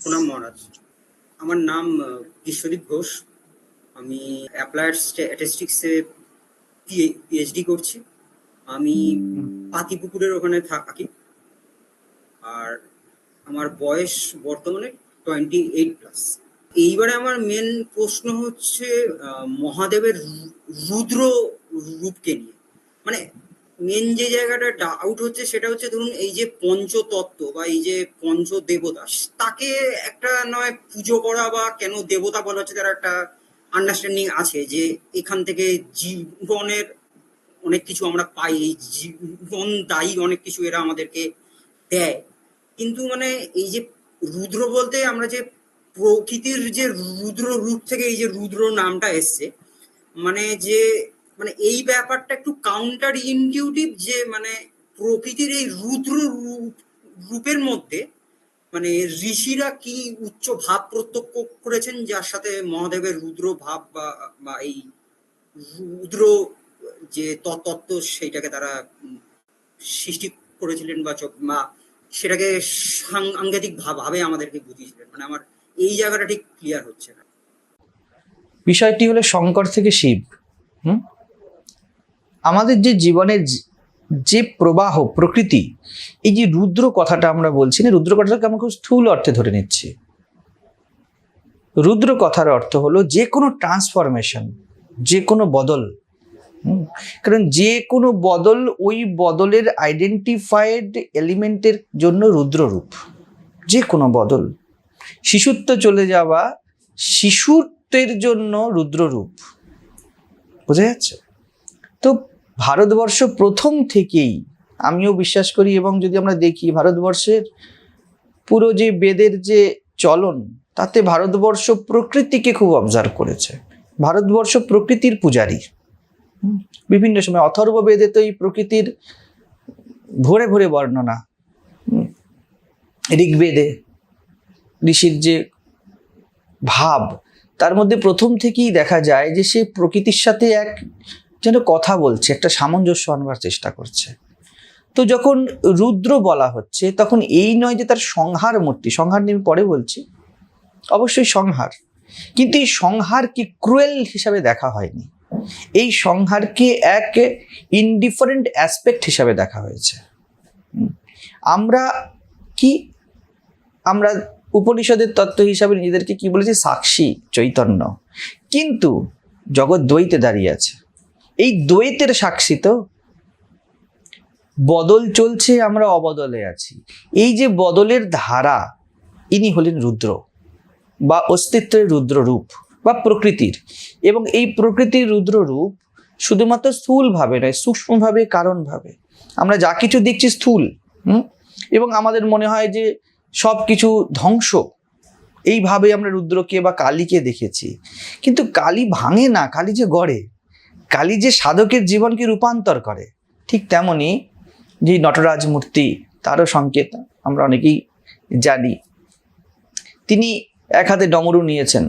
প্রণাম মহারাজ। আমার নাম বিশ্বদীপ ঘোষ। আমি অ্যাপ্লায়েড স্ট্যাটিস্টিক্সে পিএইচডি করছি। আমি পাতিপুকুরের ওখানে থাকি। আর আমার বয়স বর্তমানে টোয়েন্টি এইট প্লাস এইবারে আমার মেন প্রশ্ন হচ্ছে মহাদেবের রুদ্র রূপকে নিয়ে। মানে মেন যে জায়গাটা ডাউট হচ্ছে সেটা হচ্ছে ধরুন এই যে পঞ্চতত্ত্ব বা এই যে পঞ্চ দেবতা তাকে একটা নয় পুজো করা বা কেন দেবতা বলা হচ্ছে তার একটা আন্ডারস্ট্যান্ডিং আছে যে এখান থেকে জীবনের অনেক কিছু আমরা পাই, এই জীবন দায়ী অনেক কিছু এরা আমাদেরকে দেয়। কিন্তু মানে এই যে রুদ্র বলতে আমরা যে প্রকৃতির যে রুদ্র রূপ থেকে এই যে রুদ্র নামটা এসছে মানে যে মানে এই ব্যাপারটা একটু কাউন্টার ইনটিউটিভ যে মানে প্রকৃতির এই রুদ্র রূপ, রূপের মধ্যে মানে ঋষিরা কি উচ্চ ভাব প্রত্যক্ষ করেছেন যার সাথে মহাদেবের রুদ্র ভাব বা এই রুদ্র যে তত্ত্ব সেইটাকে তারা সৃষ্টি করেছিলেন বা বা সেটাকে সাংঘাতিক ভাবে আমাদেরকে বুঝিয়েছিলেন। মানে আমার এই জায়গাটা ঠিক ক্লিয়ার হচ্ছে না। বিষয়টি হলো শঙ্কর থেকে শিব, হুম? আমাদের যে জীবনের যে- প্রবাহ, প্রকৃতি, এই যে রুদ্র কথাটা আমরা বলছি, না, রুদ্র কথাটাকে আমরা খুব স্থূল অর্থে ধরে নিচ্ছি। রুদ্র কথার অর্থ হলো যে কোনো ট্রান্সফরমেশন যে কোনো বদল। কারণ যে কোনো বদল ওই বদলের আইডেন্টিফাইড এলিমেন্টের জন্য রুদ্ররূপ যে কোনো বদল। শিশুত্ব চলে যাওয়া শিশুত্বের জন্য রুদ্ররূপ বোঝা যাচ্ছে? তো ভারতবর্ষ প্রথম থেকেই, আমিও বিশ্বাস করি এবং যদি আমরা দেখি ভারতবর্ষের পুরো যে বেদের যে চলন, তাতে ভারতবর্ষ প্রকৃতিকে খুব অবজার্ভ করেছে। ভারতবর্ষ প্রকৃতির পূজারী। বিভিন্ন সময় অথর্ব বেদে তো এই প্রকৃতির ভরে ভরে বর্ণনা। ঋগ্বেদে, ঋষির যে ভাব, তার মধ্যে প্রথম থেকেই দেখা যায় যে সে প্রকৃতির সাথে এক যেন কথা বলছে, একটা সামঞ্জস্য আনবার চেষ্টা করছে। তো যখন রুদ্র বলা হচ্ছে, তখন এই নয় যে তার সংহার মূর্তি, সংহার নিয়ে পরে বলছি, অবশ্যই সংহার। কিন্তু এই সংহারকে ক্রুয়েল হিসাবে দেখা হয়নি। এই সংহারকে এক ইনডিফারেন্ট অ্যাসপেক্ট হিসাবে দেখা হয়েছে। আমরা কি? আমরা উপনিষদের তত্ত্ব হিসাবে নিজেদেরকে কি বলেছি? সাক্ষী, চৈতন্য। কিন্তু জগৎ দ্বৈতে দাঁড়িয়ে আছে। এই দ্বৈতের সাক্ষী তো। বদল চলছে, আমরা অবদলে আছি। এই যে বদলের ধারা, ইনি হলেন রুদ্র বা অস্তিত্বের রুদ্র রূপ বা প্রকৃতির। এবং এই প্রকৃতির রুদ্র রূপ শুধুমাত্র স্থূলভাবে নয়, সূক্ষ্মভাবে, কারণভাবে। আমরা যা কিছু দেখছি স্থূল এবং আমাদের মনে হয় যে সব কিছু ধ্বংস। এইভাবে আমরা রুদ্রকে বা কালীকে দেখেছি। কিন্তু কালী ভাঙে না, কালী যে গড়ে। কালী যে সাধকের জীবনকে রূপান্তর করে, ঠিক তেমনি যে নটরাজ মূর্তি, তারও সংকেত আমরা অনেকেই জানি। তিনি এক হাতে ডমরু নিয়েছেন।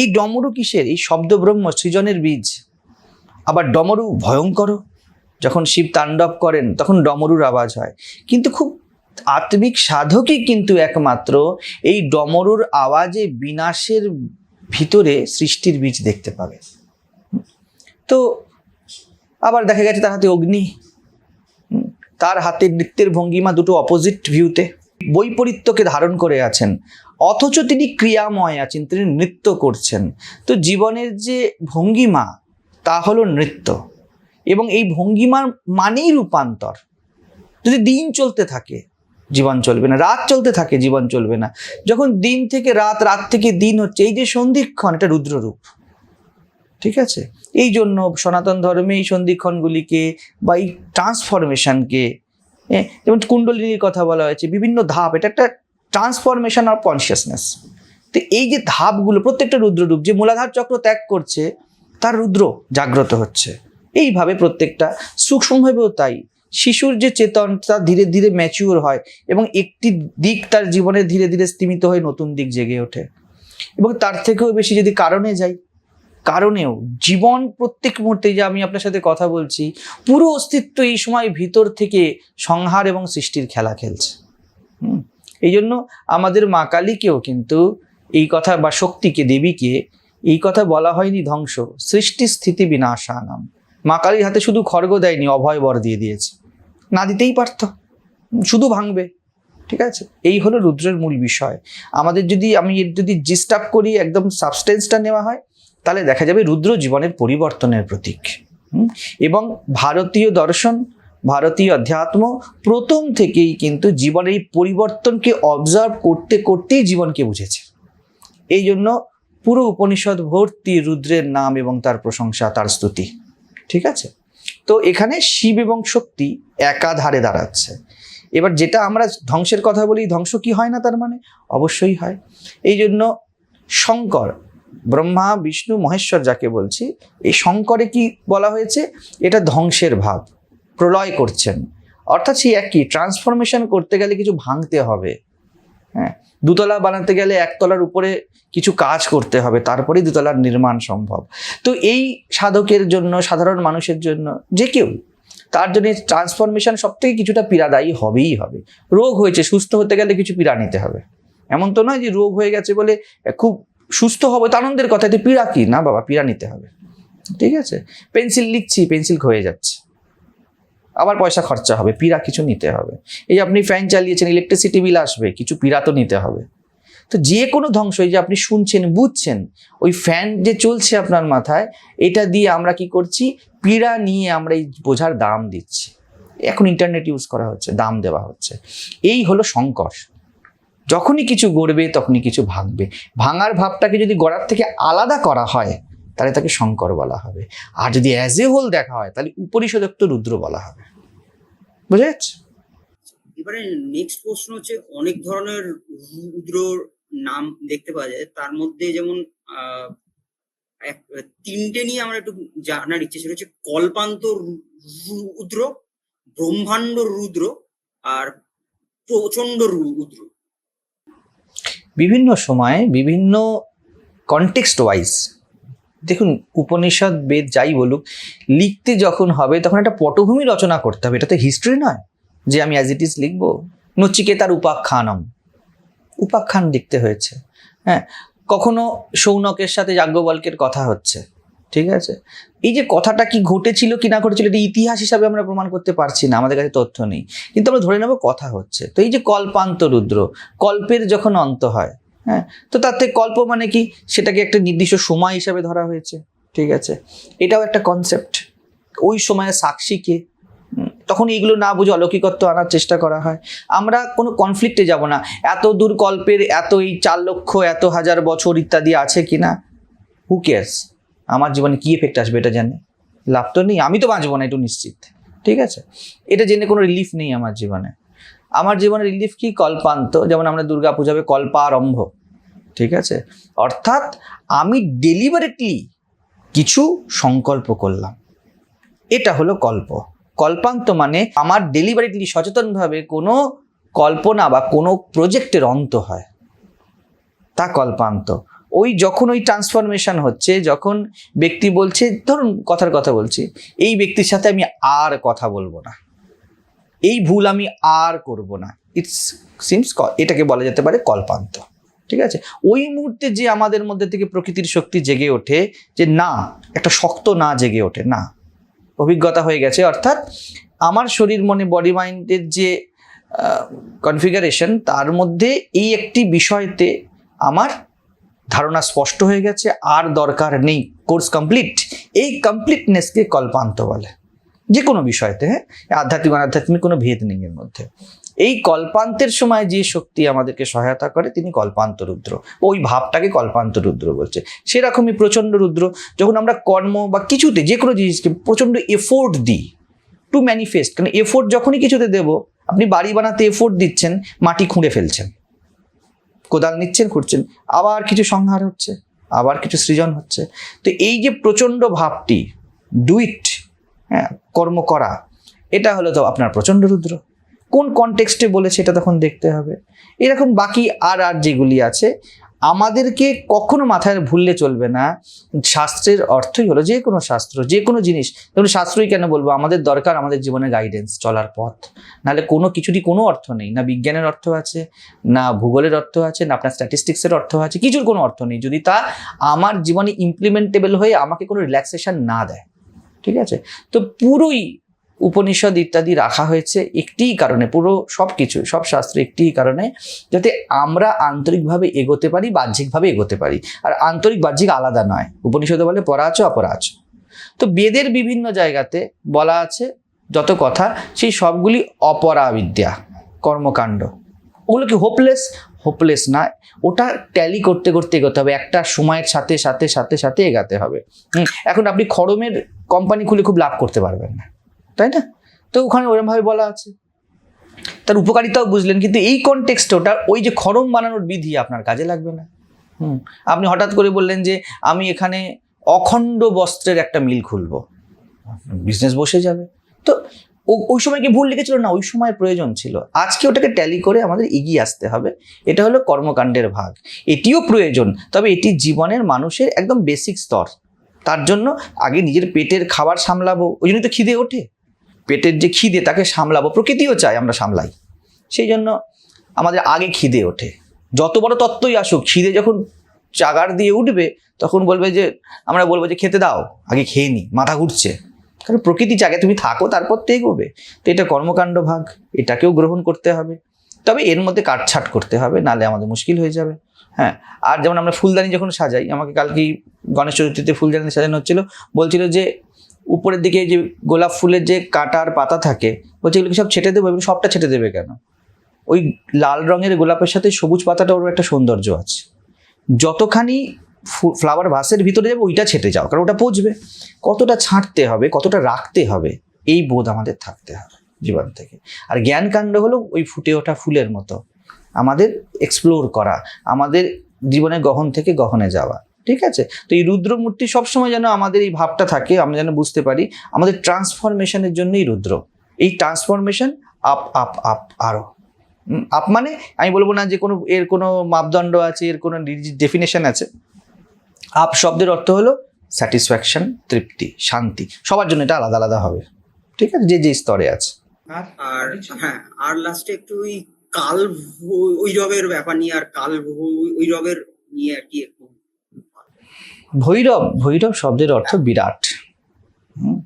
এই ডমরু কিসের? এই শব্দ ব্রহ্ম সৃজনের বীজ। আবার ডমরু ভয়ঙ্কর যখন শিব তাণ্ডব করেন, তখন ডমরুর আওয়াজ হয়। কিন্তু খুব আত্মিক সাধকই কিন্তু একমাত্র এই ডমরুর আওয়াজে বিনাশের ভিতরে সৃষ্টির বীজ দেখতে পাবে। তো আবার দেখা গেছে তার হাতে অগ্নি। তার হাতে নৃত্যের ভঙ্গিমা দুটো অপোজিট ভিউতে বৈপরীত্যকে ধারণ করে আছেন, অথচ তিনি ক্রিয়াময় আছেন, তিনি নৃত্য করছেন। তো জীবনের যে ভঙ্গিমা, তা হলো নৃত্য। এবং এই ভঙ্গিমার মানেই রূপান্তর। যদি দিন চলতে থাকে, জীবন চলবে না। রাত চলতে থাকে, জীবন চলবে না। যখন দিন থেকে রাত রাত থেকে দিন হচ্ছে, এই যে সন্ধিক্ষণ, এটা রুদ্ররূপ। ঠিক আছে? এই জন্য সনাতন ধর্মে এই সন্ধিক্ষণগুলিকে বা এই ট্রান্সফরমেশনকে যেমন কুণ্ডলিনীর কথা বলা হয়েছে, বিভিন্ন ধাপ, এটা একটা ট্রান্সফরমেশন অফ কনসিয়াসনেস তো এই যে ধাপগুলো, প্রত্যেকটা রুদ্ররূপ, যে মূলাধার চক্র ত্যাগ করছে, তার রুদ্র জাগ্রত হচ্ছে। এইভাবে প্রত্যেকটা, সূক্ষ্মভাবেও তাই। শিশুর যে চেতন তা ধীরে ধীরে ম্যাচিওর হয় এবং একটি দিক তার জীবনে ধীরে ধীরে স্তীমিত হয়ে নতুন দিক জেগে ওঠে। এবং তার থেকেও বেশি যদি কারণে যাই কারণেও জীবন প্রত্যেক মুহূর্তে যে আমি আপনার সাথে কথা বলছি, পুরো অস্তিত্ব এই সময় ভিতর থেকে সংহার এবং সৃষ্টির খেলা খেলছে। এই জন্য আমাদের মা কালীকেও কিন্তু এই কথা বা শক্তিকে, দেবীকে এই কথা বলা হয়নি ধ্বংস সৃষ্টি স্থিতি বিনাশানাম। মা কালীর হাতে শুধু খড়গ দেয়নি, অভয় বর দিয়ে দিয়েছে। না দিতেই পারত, শুধু ভাঙবে, ঠিক আছে? এই হলো রুদ্রের মূল বিষয়। আমাদের যদি আমি যদি জিস্টাপ করি, একদম সাবস্টেন্সটা নেওয়া হয় তাহলে দেখা যাবে রুদ্র জীবনের পরিবর্তনের প্রতীক। এবং ভারতীয় দর্শন, ভারতীয় অধ্যাত্ম প্রথম থেকেই কিন্তু জীবনের এই পরিবর্তনকে অবজার্ভ করতে করতেই জীবনকে বুঝেছে। এই জন্য পুরো উপনিষদ ভর্তি রুদ্রের নাম এবং তার প্রশংসা, তার স্তুতি। ঠিক আছে? তো এখানে শিব এবং শক্তি একাধারে দাঁড়াচ্ছে। এবার যেটা আমরা ধ্বংসের কথা বলি, ধ্বংস কি হয় না তার মানে? অবশ্যই হয়। এই জন্য শঙ্কর ব্রহ্মা, বিষ্ণু, মহেশ্বর যাকে বলছি, এই শঙ্করে কি বলা হয়েছে? এটা ধ্বংসের ভাব, প্রলয় করছেন। অর্থাৎ সেই একই ট্রান্সফরমেশন করতে গেলে কিছু ভাঙতে হবে। হ্যাঁ দুতলা বানাতে গেলে একতলার উপরে কিছু কাজ করতে হবে, তারপরেই দুতলার নির্মাণ সম্ভব। তো এই সাধকের জন্য, সাধারণ মানুষের জন্য, যে কেউ, তার জন্য ট্রান্সফরমেশন সব থেকে কিছুটা পীড়াদায়ী হবেই হবে। রোগ হয়েছে, সুস্থ হতে গেলে কিছু পীড়া নিতে হবে। এমন তো নয় যে রোগ হয়ে গেছে বলে খুব সুস্থ হবে তো আনন্দের কথা এতে পীড়া কি? না বাবা, পীড়া নিতে হবে। ঠিক আছে? পেন্সিল লিখছি, পেন্সিল ক্ষয়ে যাচ্ছে। আবার পয়সা খরচা হবে, পীড়া কিছু নিতে হবে। এই যে আপনি ফ্যান চালিয়েছেন ইলেকট্রিসিটি বিল আসবে, কিছু পীড়া তো নিতে হবে। তো যে কোনো ধ্বংস, এই যে আপনি শুনছেন, বুঝছেন, ওই ফ্যান যে চলছে আপনার মাথায়, এটা দিয়ে আমরা কি করছি? পীড়া নিয়ে আমরা এই বোঝার দাম দিচ্ছি। এখন ইন্টারনেট ইউজ করা হচ্ছে, দাম দেওয়া হচ্ছে। এই হলো সংকট। যখনই কিছু গড়বে, তখনই কিছু ভাঙবে। ভাঙার ভাবটাকে যদি গড়ার থেকে আলাদা করা হয়, তাহলে তাকে শঙ্কর বলা হবে। আর যদি অ্যাজ এ হোল দেখা হয়, তাহলে উপরিষদক্ত রুদ্র বলা হবে। বুঝা যাচ্ছে এবারে নেক্সট প্রশ্ন হচ্ছে, অনেক ধরনের রুদ্রর নাম দেখতে পাওয়া যায়। তার মধ্যে যেমন তিনটে নিয়ে আমার একটু জানার ইচ্ছে ছিল, হচ্ছে কল্পান্ত রুদ্র, ব্রহ্মাণ্ড রুদ্র, আর প্রচণ্ড রুদ্র। বিভিন্ন সময়ে বিভিন্ন কনটেক্সট ওয়াইজ দেখুন উপনিষদ, বেদ যাই বলুক, লিখতে যখন হবে তখন একটা পটভূমি রচনা করতে হবে। এটা তো হিস্ট্রি নয় যে আমি অ্যাজ ইট ইজ লিখব। নচিকেতার উপাখ্যানম। উপাখ্যান লিখতে হয়েছে। হ্যাঁ কখনো সৌনকের সাথে যাজ্ঞবল্কের কথা হচ্ছে। ঠিক আছে? এই যে কথাটা কি ঘটেছিল, কি না ঘটেছিল, এটা ইতিহাস হিসাবে আমরা প্রমাণ করতে পারছি না, আমাদের কাছে তথ্য নেই। কিন্তু আমরা ধরে নেব কথা হচ্ছে। তো এই যে কল্পান্ত রুদ্র, কল্পের যখন অন্ত হয় হ্যাঁ তো তার থেকে কল্প মানে কি? সেটাকে একটা নির্দিষ্ট সময় হিসাবে ধরা হয়েছে, ঠিক আছে? এটাও একটা কনসেপ্ট ওই সময়ে সাক্ষীকে তখন এইগুলো না বুঝে অলৌকিকত্ব আনার চেষ্টা করা হয়। আমরা কোনো কনফ্লিক্টে যাব না। এত দূর কল্পের এত এই চার লক্ষ, এত হাজার বছর ইত্যাদি আছে কি না হু কেয়ার্স আমার জীবনে কি এফেক্ট আসবে এটা জানে লাভ তো নেই, আমি তো বাঁচবো না একটু নিশ্চিত। ঠিক আছে? এটা জেনে কোনো রিলিফ নেই আমার জীবনে। আমার জীবনে রিলিফ কি? কল্পান্ত। যেমন আমরা দুর্গা পূজাবে কল্পারম্ভ। ঠিক আছে? অর্থাৎ আমি ডেলিভারেটলি কিছু সংকল্প করলাম। এটা হলো কল্প। কল্পান্ত মানে আমার ডেলিভারিটলি সচেতনভাবে কোনো কল্পনা বা কোনো প্রজেক্টের অন্ত হয়। তা কল্পান্ত। ওই যখন ওই ট্রান্সফরমেশন হচ্ছে, যখন ব্যক্তি বলছে, ধরুন কথার কথা বলছি, এই ব্যক্তির সাথে আমি আর কথা বলব না। এই ভুল আমি আর করব না। ইটস সিমস এটাকে বলা যেতে পারে কল্পান্ত। ঠিক আছে? ওই মুহূর্তে যে আমাদের মধ্যে থেকে প্রকৃতির শক্তি জেগে ওঠে যে, না, একটা শক্ত না জেগে ওঠে, না। অভিজ্ঞতা হয়ে গেছে, অর্থাৎ আমার শরীর মনে বডি মাইন্ডের যে কনফিগারেশন তার মধ্যে এই একটি বিষয়তে আমার ধারণা স্পষ্ট হয়ে গেছে, আর দরকার নেই। Course complete. এই কমপ্লিটনেসকে কল্পান্ত বলে। যে কোনো বিষয়তে হ্যাঁ? আধ্যাত্মিক, অনাধ্যাত্মিক কোনো ভেদ নেই এর মধ্যে। এই কল্পান্তের সময় যে শক্তি আমাদেরকে সহায়তা করে, তিনি কল্পান্ত রুদ্র। ওই ভাবটাকে কল্পান্ত রুদ্র বলছে। সেরকমই প্রচণ্ড রুদ্র, যখন আমরা কর্ম বা কিছুতে যে কোনো জিনিসকে প্রচণ্ড এফোর্ট দিই টু ম্যানিফেস্ট কারণ এফোর্ট যখনই কিছুতে দেব, আপনি বাড়ি বানাতে এফোর্ট দিচ্ছেন, মাটি খুঁড়ে ফেলছেন। কোদাল নিচ্ছেন, খুঁড়ছেন। আবার কিছু সংহার হচ্ছে, আবার কিছু সৃজন হচ্ছে। তো এই যে প্রচণ্ড ভাবটি ডুইট হ্যাঁ কর্ম করা, এটা হলো তো আপনার প্রচণ্ড রুদ্র। কোন কনটেক্সটে বলেছে এটা তখন দেখতে হবে। এরকম বাকি আর আর যেগুলি আছে আমাদেরকে কখনো মাথায় ভুললে চলবে না। শাস্ত্রের অর্থই হলো যে কোনো শাস্ত্র, যে কোনো জিনিস। যেমন শাস্ত্রই কেন বলব? আমাদের দরকার আমাদের জীবনে গাইডেন্স চলার পথ। নাহলে কোনো কিছুরই কোনো অর্থ নেই। না বিজ্ঞানের অর্থ আছে, না ভূগোলের অর্থ আছে, না আপনার স্ট্যাটিস্টিক্সের অর্থ আছে, কিছুর কোনো অর্থ নেই। যদি তা আমার জীবনে ইমপ্লিমেন্টেবল হয়ে আমাকে কোনো রিল্যাক্সেশন না দেয়, ঠিক আছে? তো পুরোই উপনিষদ ইত্যাদি রাখা হয়েছে একটিই কারণে, পুরো সব কিছু সব শাস্ত্র একটিই কারণে, যাতে আমরা আন্তরিকভাবে এগোতে পারি, বাহ্যিকভাবে এগোতে পারি। আর আন্তরিক, বাহ্যিক আলাদা নয়। উপনিষদে বলে পরাচ অপরাচ তো বেদের বিভিন্ন জায়গাতে বলা আছে, যত কথা, সেই সবগুলি অপরাবিদ্যা কর্মকাণ্ড। ওগুলো কি হোপলেস হোপলেস না। ওটা ট্যালি করতে করতে এগোতে হবে। একটা সময়ের সাথে সাথে সাথে সাথে এগাতে হবে। এখন আপনি খড়মের কোম্পানি খুলে খুব লাভ করতে পারবেন না। তাই না? তো ওখানে ওরমভাবে বলা আছে। তার উপকারিতাও বুঝলেন, কিন্তু এই কনটেক্সটে ওটা ওই যে খড়ম বানানোর বিধি আপনার কাজে লাগবে না। হুম, আপনি হঠাৎ করে বললেন যে আমি এখানে অখণ্ড বস্ত্রের একটা মিল খুলবো। বিজনেস বসে যাবে। তো ওই সময় কি ভুল লিখেছিল? না, ওই সময় প্রয়োজন ছিল। আজকে ওটাকে ট্যালি করে আমাদের এগিয়ে আসতে হবে। এটা হলো কর্মকাণ্ডের ভাগ। এটিও প্রয়োজন, তবে এটি জীবনের মানুষের একদম বেসিক স্তর। তার জন্য আগে নিজের পেটের খাবার সামলাবো। ওই জন্য তো খিদে ওঠে। পেটের যে খিদে তাকে সামলাবো, প্রকৃতিও চায় আমরা সামলাই। সেই জন্য আমাদের আগে খিদে ওঠে। যত বড় তত্ত্বই আসুক, খিদে যখন চাগার দিয়ে উঠবে, তখন বলবে যে, আমরা বলব যে, খেতে দাও, আগে খেয়ে নি, মাথা ঘুরছে। কারণ প্রকৃতি চাগে তুমি থাকো, তারপর তো এগোবে তো এটা কর্মকাণ্ড ভাগ, এটাকেও গ্রহণ করতে হবে। তবে এর মধ্যে কাটছাট করতে হবে নালে আমাদের মুশকিল হয়ে যাবে। হ্যাঁ আর যেমন আমরা ফুলদানি যখন সাজাই, আমাকে কালকেই গণেশ চতুর্থীতে ফুলদানি সাজানো হচ্ছিল, বলছিল যে উপরের দিকে যে গোলাপ ফুলের যে কাটার পাতা থাকে, বলছে এগুলো সব ছেটে দেবো এবং সবটা ছেটে দেবে কেন? ওই লাল রঙের গোলাপের সাথে সবুজ পাতাটা ওর একটা সৌন্দর্য আছে। যতখানি ফ্লাওয়ার ভাসের ভিতরে যাবে, ওইটা ছেটে যাও, কারণ ওটা পচবে। কতটা ছাঁটতে হবে, কতটা রাখতে হবে, এই বোধ আমাদের থাকতে হবে জীবন থেকে। আর জ্ঞান কাণ্ড হলো ওই ফুটে ওঠা ফুলের মতো। আমাদের এক্সপ্লোর করা, আমাদের জীবনের গহন থেকে গহনে যাওয়া। ঠিক আছে? তো এই রুদ্রমূর্তি সবসময় যেন আমাদের এই ভাবটা থাকে, আমরা যেন বুঝতে পারি আমাদের ট্রান্সফরমেশনের জন্যই রুদ্র। এই ট্রান্সফরমেশন আপ আপ আপ আরও আপ মানে আমি বলব না যে কোনো, এর কোনো মাপদণ্ড আছে, এর কোনো ডেফিনেশন আছে। আপ শব্দের অর্থ হলো স্যাটিসফ্যাকশন তৃপ্তি, শান্তি। সবার জন্য এটা আলাদা আলাদা হবে। ঠিক আছে? যে যে স্তরে আছে। আর হ্যাঁ আর লাস্টে একটু ওই কাল ভৈ- ওইরবের ব্যাপার নিয়ে, আর কাল ভৈ- ওইরবের নিয়ে আর কি একটু ভৈরব ভৈরব শব্দের অর্থ বিরাট। হুম,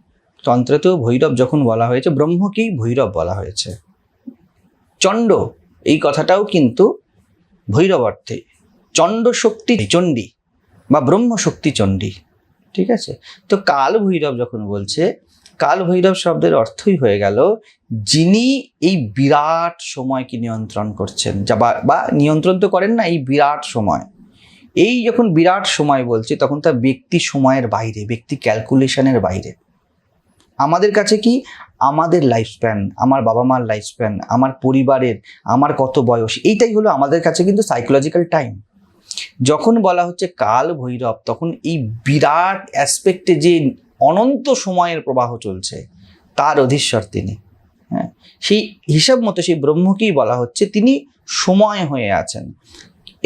তন্ত্রেতেও ভৈরব যখন বলা হয়েছে ব্রহ্মকেই ভৈরব বলা হয়েছে। চণ্ড এই কথাটাও কিন্তু ভৈরব অর্থে। চণ্ড শক্তি চণ্ডী বা ব্রহ্ম শক্তি চণ্ডী ঠিক আছে? তো কাল ভৈরব যখন বলছে কাল ভৈরব শব্দের অর্থই হয়ে গেল যিনি এই বিরাট সময়কে নিয়ন্ত্রণ করছেন। যা বা নিয়ন্ত্রণ তো করেন না এই বিরাট সময়। এই যখন বিরাট সময় বলছে, তখন তার ব্যক্তি সময়ের বাইরে, ব্যক্তি ক্যালকুলেশনের বাইরে। আমাদের কাছে কি? আমাদের লাইফ স্প্যান আমার বাবা মার লাইফ স্প্যান আমার পরিবারের, আমার কত বয়স, এইটাই হলো আমাদের কাছে কিন্তু সাইকোলজিক্যাল টাইম যখন বলা হচ্ছে কাল ভৈরব, তখন এই বিরাট অ্যাসপেক্টে যে অনন্ত সময়ের প্রবাহ চলছে, তার অধীশ্বর তিনি। হ্যাঁ? সেই হিসাব মতো সেই ব্রহ্মকেই বলা হচ্ছে, তিনি সময় হয়ে আছেন।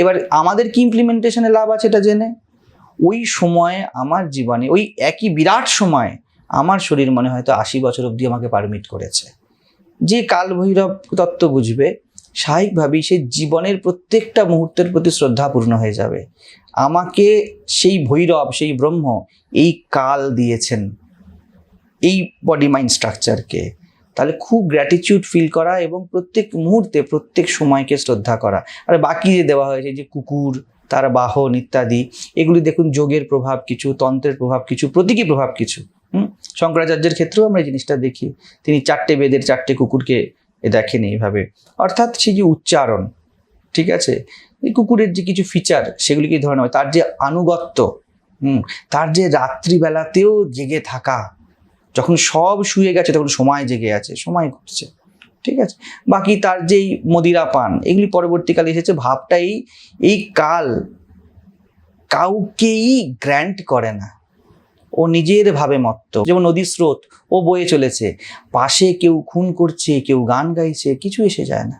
এবার আমাদের কি ইমপ্লিমেন্টেশনে লাভ আছে এটা জেনে? ওই সময়ে আমার জীবনে, ওই একই বিরাট সময় আমার শরীর মনে হয়তো আশি বছর অবধি আমাকে পারমিট করেছে। যে কাল ভৈরব তত্ত্ব বুঝবে, স্বাভাবিকভাবেই সে জীবনের প্রত্যেকটা মুহূর্তের প্রতি শ্রদ্ধাপূর্ণ হয়ে যাবে। আমাকে সেই ভৈরব, সেই ব্রহ্ম এই কাল দিয়েছেন, এই বডি মাইন্ড স্ট্রাকচারকে তাহলে খুব গ্র্যাটিটিউড ফিল করা এবং প্রত্যেক মুহূর্তে, প্রত্যেক সময়কে শ্রদ্ধা করা। আর বাকি যে দেওয়া হয়েছে, যে কুকুর, তার বাহন ইত্যাদি, এগুলি দেখুন যোগের প্রভাব কিছু, তন্ত্রের প্রভাব কিছু, প্রতীকী প্রভাব কিছু, হুম? শঙ্করাচার্যের ক্ষেত্রেও আমরা এই জিনিসটা দেখি। তিনি চারটে বেদের চারটে কুকুরকে এ দেখেন এইভাবে। অর্থাৎ সেই যে উচ্চারণ, ঠিক আছে? এই কুকুরের যে কিছু ফিচার সেগুলিকে ধরে নেওয়া তার যে আনুগত্য, হুম? তার যে রাত্রিবেলাতেও জেগে থাকা যখন সব শুয়ে গেছে তখন সময় জেগে আছে, সময় ঘুরছে ঠিক আছে? বাকি তার যেই মদিরা পান, এগুলি পরবর্তীকালে এসেছে, ভাবটাই এই কাল কাউকেই গ্র্যান্ট করে না। ও নিজের ভাবে মত্ত। যেমন নদীর স্রোত, ও বয়ে চলেছে। পাশে কেউ খুন করছে, কেউ গান গাইছে, কিছু এসে যায় না।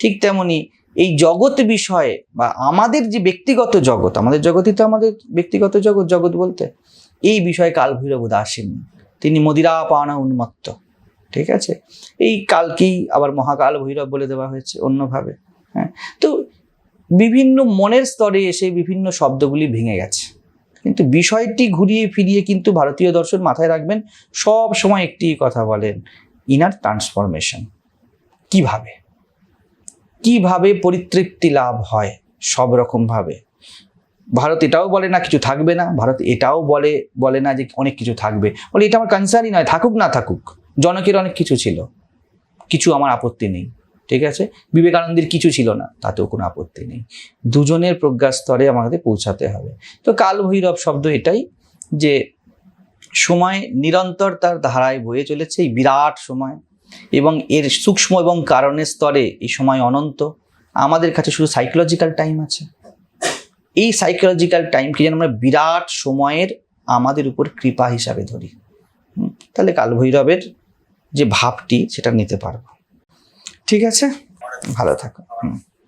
ঠিক তেমনি এই জগৎ বিষয়ে বা আমাদের যে ব্যক্তিগত জগৎ, আমাদের জগতই তো আমাদের ব্যক্তিগত জগৎ জগৎ বলতে? এই বিষয়ে কালভৈরব উদাসীন। তিনি মদিরা পাওনা উন্মত্ত। ঠিক আছে? এই কালকেই আবার মহাকাল ভৈরব বলে দেওয়া হয়েছে অন্যভাবে। হ্যাঁ? তো বিভিন্ন মনের স্তরে এসে বিভিন্ন শব্দগুলি ভেঙে গেছে। কিন্তু বিষয়টি ঘুরিয়ে ফিরিয়ে কিন্তু ভারতীয় দর্শন মাথায় রাখবেন, সব সময় একটি কথা বলেন, ইনার ট্রান্সফরমেশন। কীভাবে? কীভাবে পরিতৃপ্তি লাভ হয় সব রকম ভাবে ভারত এটাও বলে না, কিছু থাকবে না। ভারত এটাও বলে বলে না যে অনেক কিছু থাকবে। বলে এটা আমার কনসার্নই নয়, থাকুক না থাকুক, জনকের অনেক কিছু ছিল। কিছু আমার আপত্তি নেই, ঠিক আছে? বিবেকানন্দের কিছু ছিল না, তাতেও কোনো আপত্তি নেই। দুজনের প্রজ্ঞা স্তরে আমাদের পৌঁছাতে হবে। তো কাল ভৈরব শব্দ এটাই যে, সময় নিরন্তর তার ধারায় বয়ে চলেছে, এই বিরাট সময়। এবং এর সূক্ষ্ম এবং কারণের স্তরে এই সময় অনন্ত। আমাদের কাছে শুধু সাইকোলজিক্যাল টাইম আছে। এই সাইকোলজিক্যাল টাইমকে যেন আমরা বিরাট সময়ের আমাদের উপর কৃপা হিসাবে ধরি। তাহলে কালভৈরবের যে ভাবটি, সেটা নিতে পারব। ঠিক আছে? ভালো থাকো। হুম।